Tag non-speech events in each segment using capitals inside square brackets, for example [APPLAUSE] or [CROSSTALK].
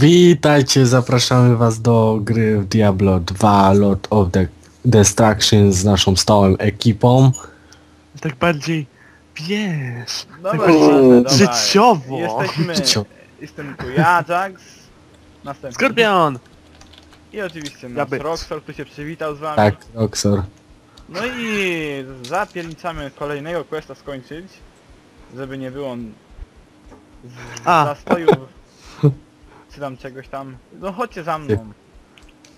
Witajcie, zapraszamy was do gry w Diablo 2 Lord of the Destruction z naszą stałą ekipą. Tak bardziej, wiesz, Dobra, tak dobra. życiowo. Jesteśmy, jestem tu ja, Jax, następny. Skorpion! I oczywiście nasz być. Roxor, który się przywitał z wami. Tak, Roxor. No i zapierniczamy kolejnego questa skończyć, żeby nie było on z A. zastoju, czy tam czegoś tam. No chodźcie za mną.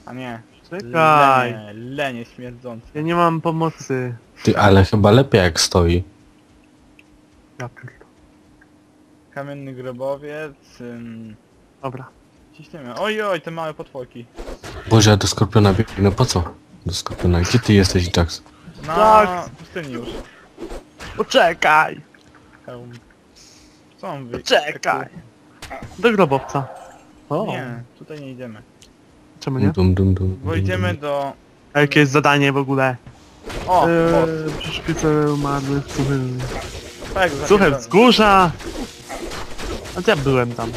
A nie, Czekaj, lenie, lenie śmierdzące. ja nie mam pomocy. Ty, ale chyba lepiej jak stoi. Ja pierdolę. Kamienny grobowiec, ym, Dobra. ciśniemy. Oj, oj, te małe potworki. Boże, ja do Skorpiona biegnę, po co? Do Skorpiona, gdzie ty jesteś, Jax? Na Tak. pustyni już. Poczekaj! Hełm. Co on wy... Poczekaj! Do grobowca. O, Nie, tutaj nie idziemy. czemu nie? Dum, dum, dum, Bo dum, idziemy dum. do... A jakie jest zadanie w ogóle? O, boss. Eee, Przyszpicę umarły w suchym... Tak, Suche zapierdolę. wzgórza! A ja byłem tam.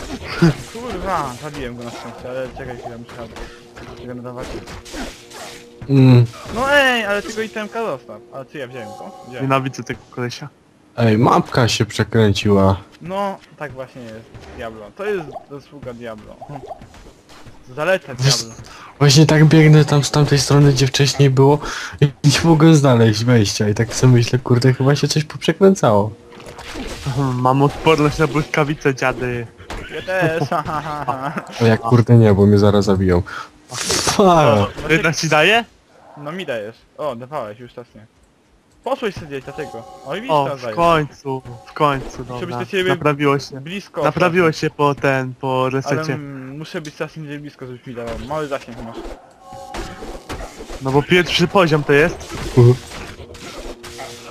Kurwa, zabiłem go na szczęście, ale czekaj chwilę, muszę regenerować. Mm, No ej, ale tego itemka zostaw. Ale czy ja wziąłem go? Wziąłem. Nienawidzę tego kolesia. Ej, mapka się przekręciła. No, tak właśnie jest. Diablo. To jest zasługa Diablo. [LAUGHS] Wiesz- Diablo. Właśnie tak biegnę tam z tamtej strony, gdzie wcześniej było i nie mogłem znaleźć wejścia i tak sobie myślę, kurde, chyba się coś poprzekręcało. Mam odporność na błyskawice, dziady. Ja też, ha, ha, ha, ha. O jak kurde nie, bo mnie zaraz zabiją. Fuck. Jednak ci daje? No mi dajesz. O, dawałeś, już teraz nie. Poszłeś sobie gdzieś, dlatego. Oj, widzisz, O, w końcu, w końcu, dobra. do ciebie Naprawiło się. Blisko. Naprawiło się po ten, po Ale resecie. mm, muszę być coraz indziej blisko, żebyś mi dawał. Mały zasięg masz. No bo pierwszy poziom to jest.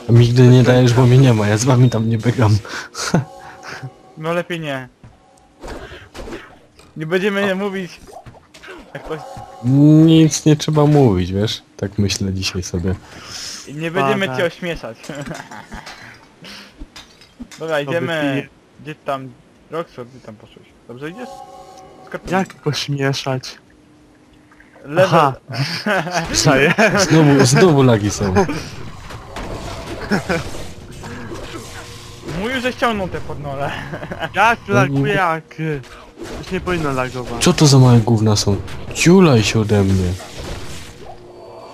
Nigdy nie dajesz, bo mnie nie ma, ja z wami tam nie biegam. No lepiej nie. Nie będziemy mówić. Jak ktoś... Nic nie trzeba mówić, wiesz? Tak myślę dzisiaj sobie. Nie będziemy cię ośmieszać. [LAUGHS] Dobra, idziemy. Gdzie tam... Roxford, gdzie tam poszłeś? Dobrze idziesz? Skorpion. Jak go śmieszać? Level. Aha. [LAUGHS] Przaję. Znowu, znowu lagi są. [LAUGHS] Mówił, że ściągnął te podnole. Jak laguje jak? Już nie powinno lagować. Co to za małe gówna są? Ciulaj się ode mnie.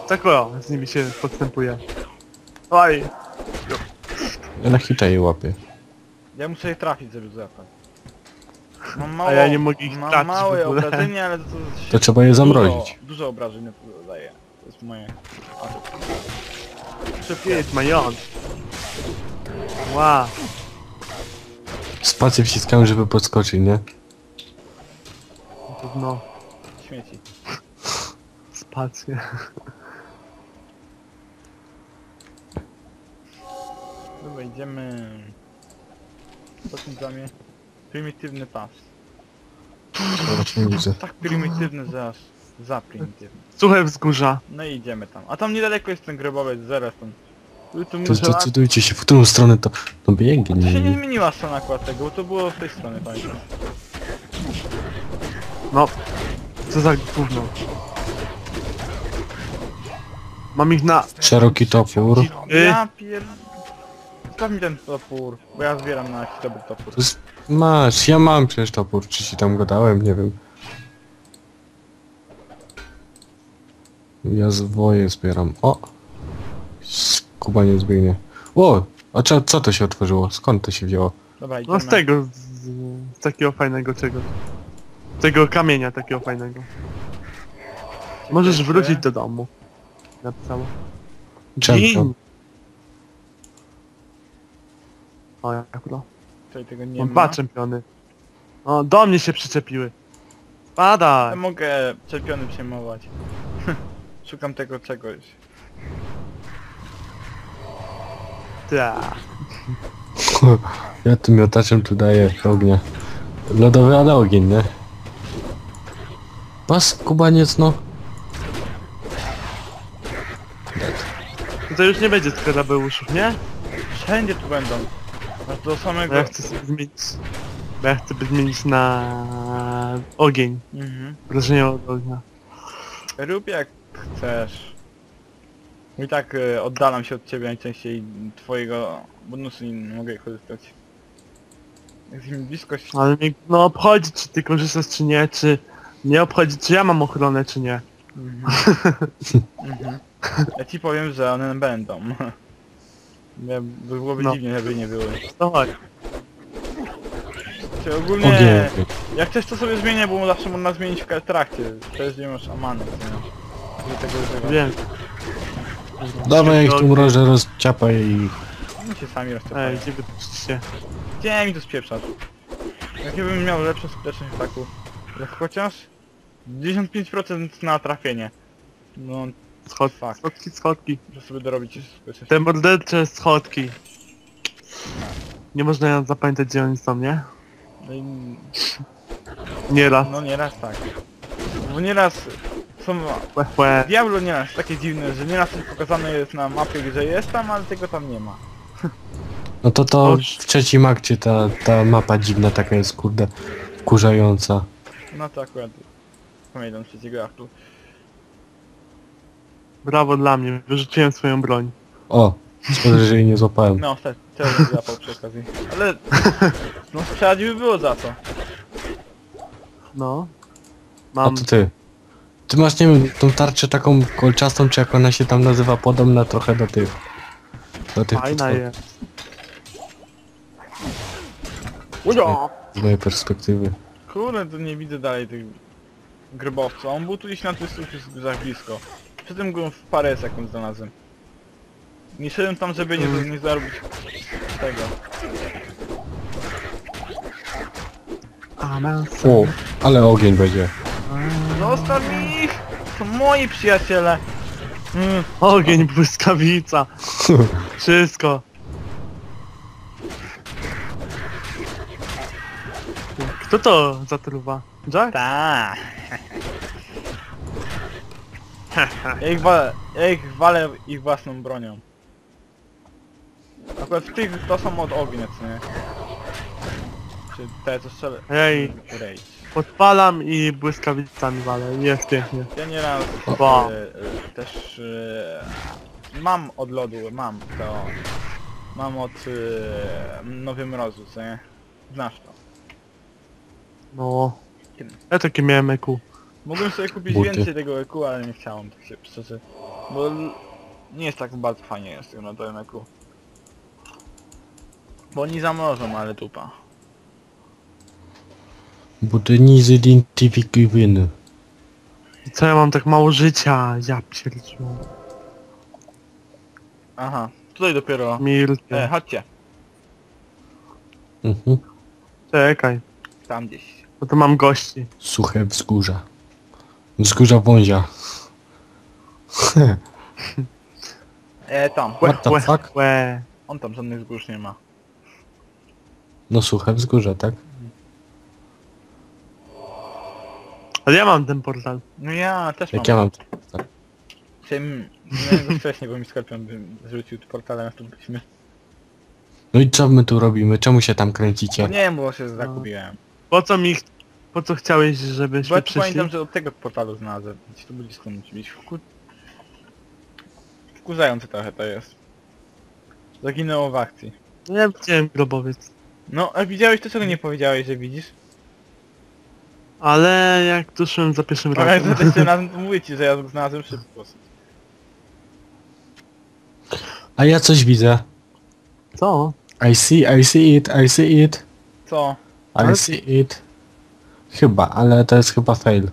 Tak o, z nimi się podstępuje. Oj, Ja na hita je łapię. Ja muszę je trafić, żeby złapać. Mam mało, A ja nie mogę ich mam trafić małe ogóle. obrażenia, ale to, to się To trzeba je zamrozić. Dużo, dużo obrażeń daje. To jest moje... atut. Szybkie. my on. Wow, Spację wciskałem, żeby podskoczyć, nie? to no, Śmieci. spację. Dobra, idziemy... Co tym zamie? Prymitywny pas. Nie widzę. Tak prymitywny, że aż za prymitywny. Suche wzgórza. No i idziemy tam. A tam niedaleko jest ten grobowiec, zaraz tam. Tu, tu To muszę... zdecydujcie się, w którą stronę to... No To się nie biegnie. zmieniła strona akurat tego, bo to było z tej strony, pamiętam. No, co za gówno. Mam ich na... Szeroki topór. Ja pier... Spraw mi ten topór, bo ja zbieram na jakiś dobry topór. To jest... Masz, ja mam przecież topór, czy ci tam go dałem, nie wiem. Ja zwoje zbieram. O! Kuba nie zbiegnie. O! A co, co to się otworzyło? Skąd to się wzięło? Dobra, idziemy. No z tego, z, z takiego fajnego czego. Tego kamienia takiego fajnego. Możesz wrócić do domu. Napisało. Champion. Gin. O, jak to? Tutaj tego nie Mam ma. dwa czempiony. O, do mnie się przyczepiły. Ja Spadaj! mogę czerpiony przejmować. [LAUGHS] Szukam tego czegoś. Ta. [LAUGHS] Ja tym miotaczem tu daję ognia. Lodowy, ale ogień, nie? Pas, kubaniec, no. To już nie będzie skarabeuszów, nie? Wszędzie tu będą. Aż do Bo samego... ja chcę sobie zmienić... Bo ja chcę by zmienić na ogień. Mhm. Wrażenie od ognia. Rób jak chcesz. I tak e, oddalam się od ciebie najczęściej twojego bonusu i nie mogę korzystać. Jak mi bliskość... Ale mnie no obchodzi czy ty korzystasz czy nie, czy nie obchodzi czy ja mam ochronę czy nie. Mhm. mhm. Ja ci powiem, że one będą. [LAUGHS] Ja, by byłoby No. dziwnie, żeby nie były. To chodź. Czy ogólnie... Jak chcesz to sobie zmienię, bo zawsze można zmienić w trakcie. Też nie masz amany, co nie? Do tego. Wiem. Dawaj ich tu mrożę, rozciapaj i... No się sami rozczepają. Ej, gdzie wy patrzycie? Gdzie mi to spieprzasz? Jakbym miał lepszą skuteczność w ataku. Jak chociaż 95% na trafienie. No, Schod Fuck. schodki, schodki. muszę sobie dorobić skuteczność. Te mordercze schodki. Nie można zapamiętać gdzie oni są, nie? No, i- Nieraz. no nieraz tak. Bo nieraz są... Łe, łe. Diablo nieraz takie dziwne, że nieraz coś pokazane jest na mapie, że jest tam, ale tego tam nie ma. [LAUGHS] No to to Chodź. w trzecim akcie ta, ta mapa dziwna taka jest, kurde, wkurzająca. No to akurat pamiętam trzeciego aktu. Brawo dla mnie, wyrzuciłem swoją broń. O, szkoda, że jej nie złapałem. No, te, teraz bym złapał przy okazji. Ale... [LAUGHS] No strzelać by było za co. No. A Mam. to ty. Ty masz, nie wiem, tą tarczę taką kolczastą, czy jak ona się tam nazywa, podobna trochę do tych. Do tych Fajna potworów, jest. z mojej perspektywy. Kurde, to nie widzę dalej tych grobowców. On był tu gdzieś na tych już za blisko. Przy tym go w parę sekund znalazłem. Nie szedłem tam, żeby nie, nie zarobić tego. O, ale ogień będzie. Zostaw mi ich! To moi przyjaciele! Mm, Ogień, [LAUGHS] błyskawica. Wszystko. Kto to zatruwa? Jack? ta. Ja ich, walę, ja ich walę ich własną bronią. Akurat w tych to są od ognia, co nie? Czy te co strzelę? Ej, Rage. podpalam i błyskawicami walę. Jest pięknie. Ja nieraz Wow. e, e, też e, mam od lodu, mam to. Mam od e, nowy mrozu, co nie? Znasz to. No. Ja takie miałem eku. Mogłem sobie kupić Buty. więcej tego EQ, ale nie chciałem, tak się szczerze. Bo l- nie jest tak bardzo fajnie jest na tym EQ. Bo oni zamrożą, ale tupa. Budyni zidentyfikowany. I co ja mam tak mało życia? Ja pierdziu. Aha, tutaj dopiero... E, chodźcie, Mhm. Czekaj, tam gdzieś. bo to mam gości. Suche wzgórza. Wzgórza wązia. E, tam. What the Łe, fuck? Łe. On tam żadnych wzgórz nie ma. No suche wzgórza, tak? Ale ja mam ten portal. No ja też mam. Jak ja mam... Chciałem... Miałem go wcześniej, bo mi skorpion by zrzucił portalem, to byśmy... No i co my tu robimy? Czemu się tam No kręcicie? nie bo się zagubiłem. Po co mi... Po co chciałeś, Bo żebyśmy ja tu przyszli? pamiętam, że od tego portalu znalazłem. Gdzieś tu blisko musi być. Wku... Wkurzające trochę to jest. Zaginęło w akcji. No ja widziałem grobowiec. No, a widziałeś to, czego nie powiedziałeś, że widzisz? Ale jak tuszyłem za pierwszym Ale razem. to jeszcze raz [LAUGHS] mówię ci, że ja go znalazłem szybko. A ja coś widzę. Co? I see, I see it, I see it. Co? I Ale- see it. Chyba, ale to jest chyba fail.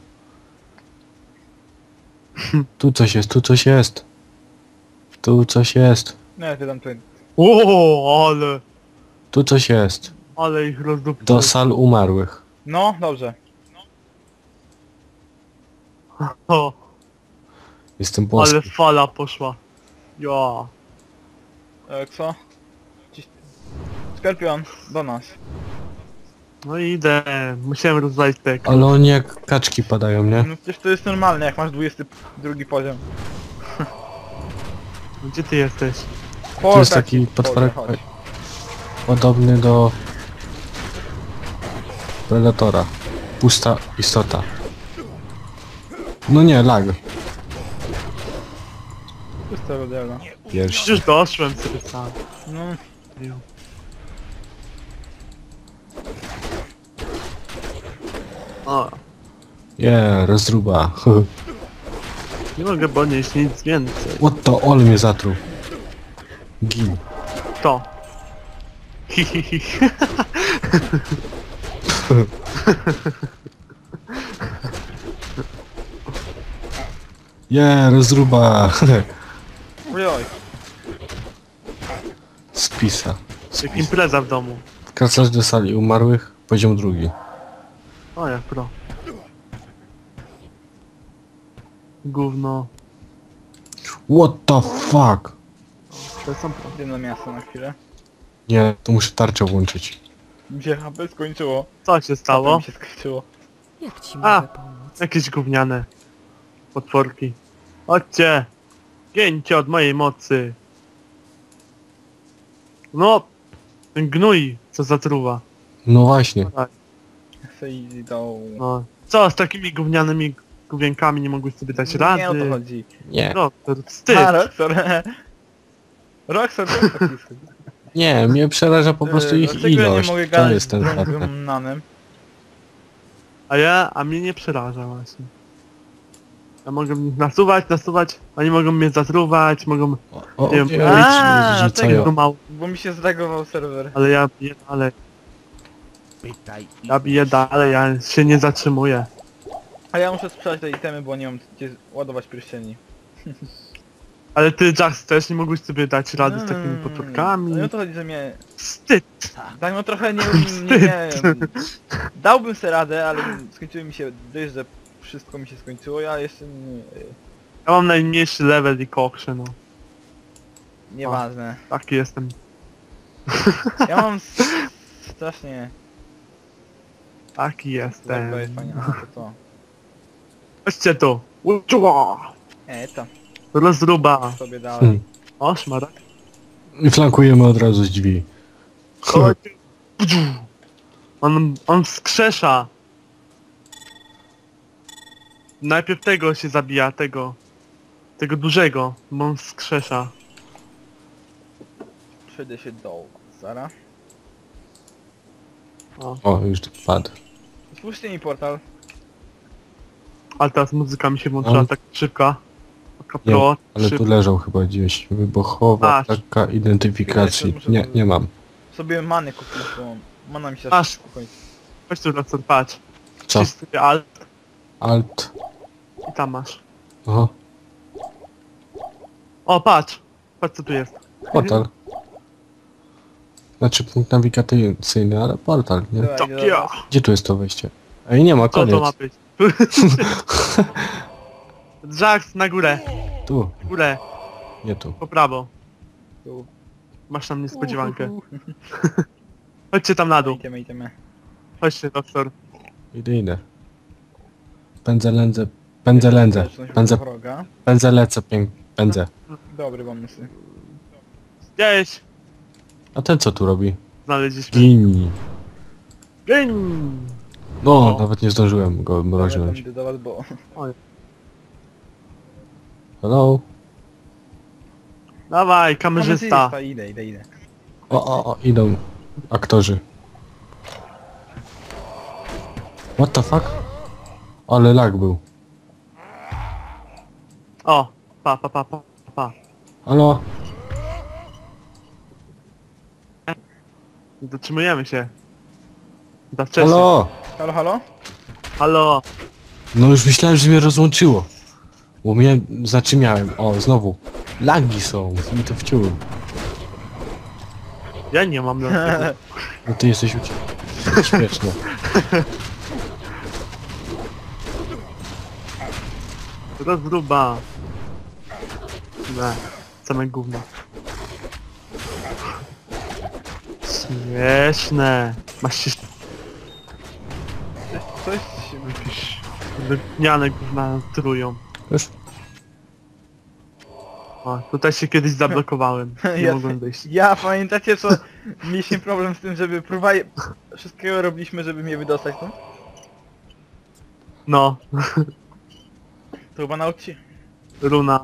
[LAUGHS] Tu coś jest, tu coś jest. Tu coś jest. No, ty tam tu... O, ale... Tu coś jest. Ale ich rozdupcy. Do sal umarłych. No, dobrze. O, [LAUGHS] Jestem ale boski. fala poszła. Ja. E, co? Skorpion, do nas. No i idę. Musiałem rozwalić te ekran. Ale oni jak kaczki padają, nie? No przecież to jest normalne, jak masz 22 poziom. [LAUGHS] Gdzie ty jesteś? To jest taki potworek Chodź. podobny do Predatora. pusta istota. No nie, lag. Pusta rodela. Pierś. Już doszłem sobie sam. No, O, Je, rozruba. [LAUGHS] nie mogę podnieść nic więcej. What to, ol mnie zatruł. Gin. To. [LAUGHS] Hihihi. Je, rozruba. ojoj. Spisa. Jak impreza w domu. Wracasz do sali umarłych, poziom drugi. O, jak pro. Gówno. What the fuck? To są pro. Idę na miasto na chwilę. Nie, to muszę tarczę włączyć. Mi się HP skończyło. Co się stało? mi się skończyło. Jak ci A. mogę pomóc? Jakieś gówniane. Potworki. Chodźcie! Gięcie od mojej mocy. No! Ten gnój, co zatruwa. No właśnie. Iść do... No. Co, z takimi gównianymi główienkami nie mogłeś sobie dać rady? Nie o to chodzi. Nie. No, to wstyd. A, Roxor. Roxor, taki. Nie, mnie przeraża po prostu Eee, ich dlaczego ja ilość. nie mogę To gadać jest ten z nanem? A ja, a mnie nie przeraża właśnie. Ja mogę mnie nasuwać, nasuwać, oni mogą mnie zatruwać, mogą... O, o, Nie wiem, a, rzucają. tego- mało, Bo mi się zlagował serwer. ale ja dalej. Ja biję dalej, ja się nie zatrzymuję. A ja muszę sprzedać te itemy, bo nie mam gdzie ładować pierścieni. [LAUGHS] Ale ty, Jax, też nie mogłeś sobie dać rady z takimi Mm. No i o to chodzi, że mnie... Wstyd! Tak, no trochę [LAUGHS] nie, nie, nie Dałbym sobie radę, ale skończyły mi się dość, że wszystko mi się skończyło, ja jeszcze nie... Ja mam najmniejszy level i koksze, no. Nieważne. Taki jestem. Ja mam s- strasznie... Taki jestem. Dobra, jest fajnie, [LAUGHS] to to. Chodźcie tu! Uczła! E, tam, Rozruba! sobie dalej. Hmm. O, szmarek. I flankujemy od razu z drzwi. Chodź. On, on wskrzesza. Najpierw tego się zabija, tego. Tego dużego, bo on wskrzesza. Przejdę się do Zara. O, już padł. Spójrzcie mi portal. Ale teraz muzyka mi się włączyła On- tak szybka. Taka Nie, pro, Ale tu szybka. leżał chyba gdzieś. Wybuchowa Masz. taka identyfikacji. Muszę- Nie, nie mam. Sobie many kupić, bo mana mi się szybko kończy. Chodź tu, Raptor, patrz. Co? Alt Alt. i tam masz. Oho. O, patrz! Patrz co tu jest. Portal. Znaczy punkt nawigacyjny, ale portal, nie? Do Tokio! was. Gdzie tu jest to wejście? Ej, nie ma, Co to ma koniec. być? [LAUGHS] Jax, na górę. Tu, Na górę, nie tu. po prawo. Tu. Masz tam niespodziewankę. [LAUGHS] Chodźcie tam na dół. Idziemy, idziemy. Chodźcie, doktor. Idę, idę. Pędzę, lędzę, pędzę, lędzę, Zależność pędzę, wroga. pędzę, lecę, pięk, pędzę. Dobry pomysł. Gdzieś A ten co tu robi? znaleźliśmy. Gini. Gin! No, O. nawet nie zdążyłem go Dobra, mroźnąć. idę do was, bo... Hello? Dawaj, kamerzysta. Idę, idę, idę. O, o, o, idą aktorzy. What the fuck? Ale lag był. O, pa, pa, pa, pa, pa. Halo? Dotrzymujemy się. Za wcześnie. Halo? Halo, halo? Halo. No już myślałem, że mnie rozłączyło. Bo mnie, znaczy miałem, o znowu. Lagi są i to wciął. Ja nie mam dlatego. [LAUGHS] No ty jesteś ucie... Śmieszne. Rozruba. Nie, same gówno. Śmieszne. Masz się Coś... jakieś gówniane gówna trują. Już? O, tutaj się kiedyś zablokowałem. [LAUGHS] Nie Ja, mogłem wyjść. ja pamiętacie co? Mieliśmy problem z tym, żeby próbować... Wszystkiego robiliśmy, żeby mnie wydostać, no? No, To chyba na odci... runa.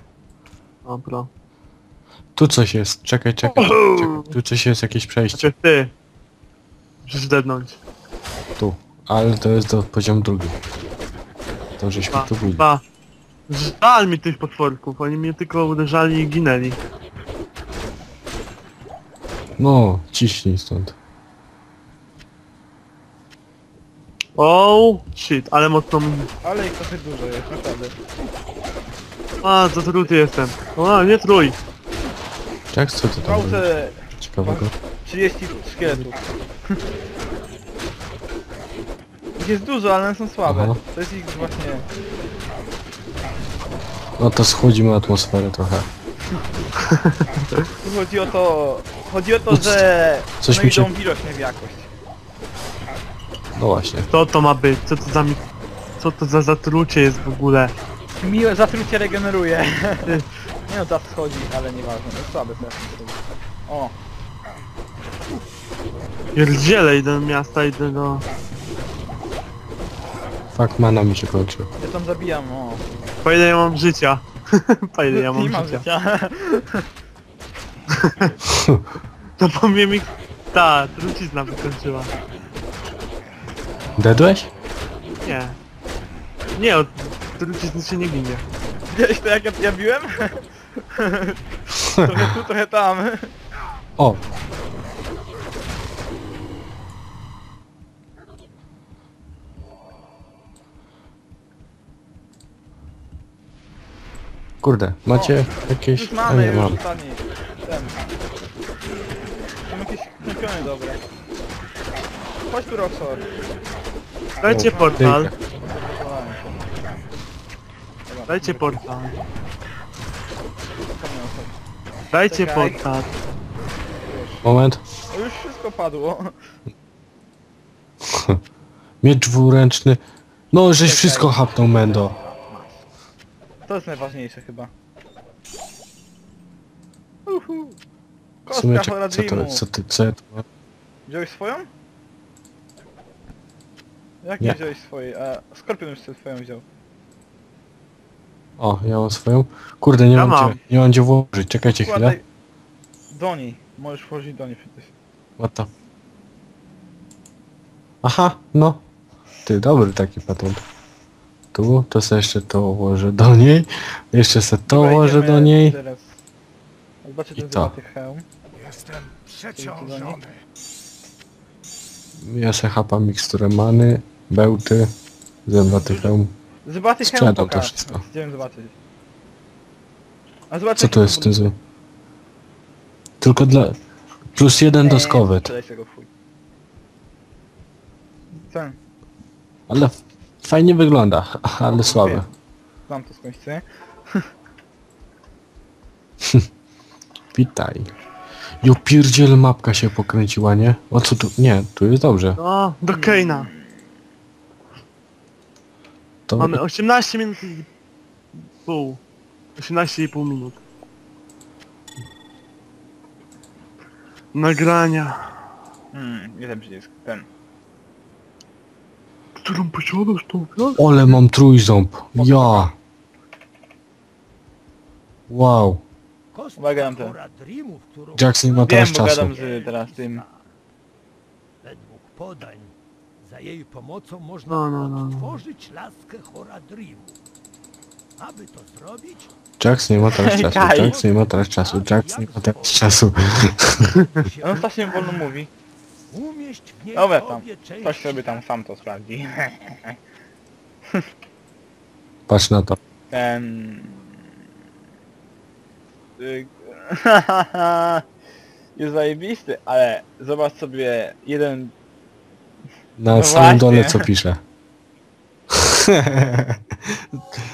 Dobra. Tu coś jest, czekaj, czekaj, czekaj. Tu coś jest, jakieś przejście. Znaczy ty. Musisz zdednąć. Tu. Ale to jest do poziom drugi. To żeśmy Pa, tu byli. pa. Żal mi tych potworków, oni mnie tylko uderzali i ginęli. No, ciśnij stąd. Oh shit, ale mocno... Ale ich trochę dużo jest, naprawdę. A, za truty jestem. O, nie trój. Jak co ty tam robisz? Ciekawego? 30 szkieletów. Ich jest dużo, ale one są słabe. Aha. To jest ich właśnie... No to schłodzimy atmosferę trochę. Tu chodzi o to... Chodzi o to, że... Coś no mi się- idą w ilość, nie w jakość. No właśnie. Co to ma być? Co to za mi... Co to za zatrucie jest w ogóle? Miłe zatrucie regeneruje. [LAUGHS] nie no, czas schodzi, ale nieważne. To strasznie schodzi. O, Pierdziele, idę do miasta, idę do... Fakt mana mi się kończy. ja tam zabijam, o. Po ile ja mam życia? [LAUGHS] po ile ja mam nie mam życia? życia. [LAUGHS] No bo mnie mi... Ta, trucizna wykończyła. Dedłeś? Nie. Nie, od trucizny się nie ginie. Widziałeś to jak ja, ja biłem? Trochę tu, trochę tam. O! Kurde, macie jakieś... Już A mamy, nie, już mam. ostatni. Ten. Są jakieś knąpiony dobre. Chodź tu Roxor. Dajcie portal, dajcie portal. Dajcie Czekaj. portal. Moment. O, już wszystko padło. [LAUGHS] Miecz dwuręczny. No, żeś Czekaj. wszystko hapnął, Mendo. To jest najważniejsze chyba. Uhu. W sumie, Kostka co to Horadrimu. co ty, co ja tu mam? Wziąłeś swoją? Jak Nie. nie wziąłeś swojej? A Skorpion już sobie swoją wziął. O, ja mam swoją. Kurde, nie Ja mam, mam. Gdzie, nie mam gdzie włożyć. Czekajcie chwilę. Wkładaj do niej. Możesz włożyć do niej przecież. What the... Aha, no. Ty, dobry taki patent. Tu, to sobie jeszcze to ułożę do niej. Jeszcze sobie to Dobra, ułożę idziemy do niej. Teraz. Zobaczcie I ten co? złoty hełm. Jestem przeciążony. Ja se chapam miksturę many, bełty, zębaty hełm. Hełm Sprzedam to pokaż. wszystko. Idziemy zobaczyć. A Co to jest w tym złym? Tylko dla... Plus jeden Eee, doskowy. sprzedaj tego fuj. Ten. Ale f- fajnie wygląda, [LAUGHS] ale słabe. Znam to skądś, co nie? [LAUGHS] Witaj. Jo pierdziel mapka się pokręciła, nie? O co tu? Nie, tu jest dobrze. No, do Keina. To... Mamy 18 minut i pół. 18,5 minut. Nagrania. Hmm, jeden przycisk. Ten. Którą posiadasz tą wioskę? Ole mam trójząb. Ja. Wow. Uwaga na to. Jackson ma Wiem, teraz bo czasu. gadam z teraz tym. według podań za jej pomocą można No, no, no, no. odtworzyć laskę Horadrimu. Aby to zrobić, Jax nie ma teraz [LAUGHS] czasu. Kaj. Jax nie ma teraz czasu. Jax nie ma teraz czasu. się On strasznie wolno mówi. umieść w niej Dobra, tam. obie części Ktoś sobie tam sam to sprawdzi. [LAUGHS] Patrz na to. Ten... Y, Jest zajebisty, ale zobacz sobie jeden... Na No samym dole właśnie. co pisze. [LAUGHS]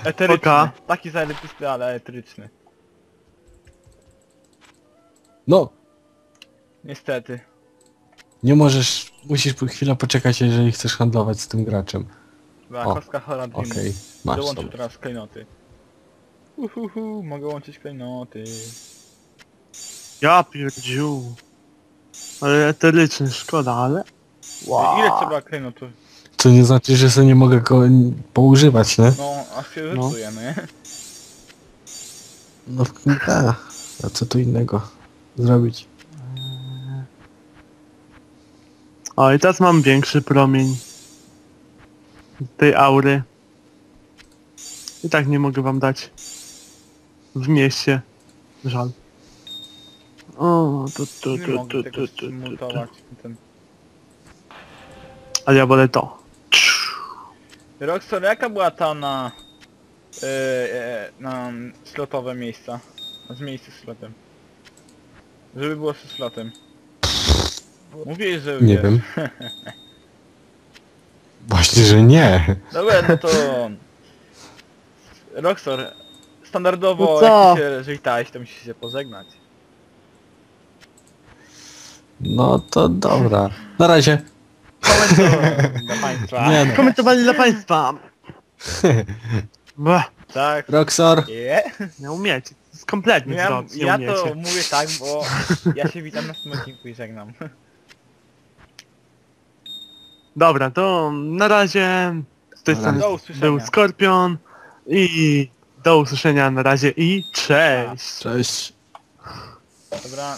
Eteryczny. Oka. Taki zajebisty, ale eteryczny. No, Niestety. nie możesz, musisz po- chwilę poczekać, jeżeli chcesz handlować z tym graczem. Była O, kostka Horadrimu. Okej, masz Dołączył sobie. teraz klejnoty. Uhuhu, mogę łączyć klejnoty. Ja pierdziu. Ale eteryczny, szkoda, ale... Ile trzeba klejnotów? to nie znaczy, że sobie nie mogę go poużywać, nie? No, aż się No. zepsuje, nie? No w tak. A co tu innego zrobić? O, i teraz mam większy promień tej aury. I tak nie mogę wam dać w mieście. Żal. O, tu, tu, Nie tu, mogę tu, tego tu, tu, tu, tu. zmutować. Ten... Ale ja wolę to. Rockstar, jaka była ta na... E, na slotowe miejsca? Z miejsce z slotem. Żeby było ze slotem. Mówię, że Nie wiesz. wiem. [LAUGHS] Właśnie, że nie. Dobra, no to... Rockstar, standardowo No co? jak ty się żegnałeś, to musisz się pożegnać. No to dobra. Na razie. Komentarz dla państwa. Nie no. Komentowanie dla państwa. Tak. Nie? Roxor. nie umiecie. Jest kompletnie Ja, nie ja umiecie. to mówię tak, bo ja się witam na tym odcinku i żegnam. Dobra, to na razie z tej strony Do usłyszenia. był Skorpion i do usłyszenia na razie i cześć! Cześć. Dobra.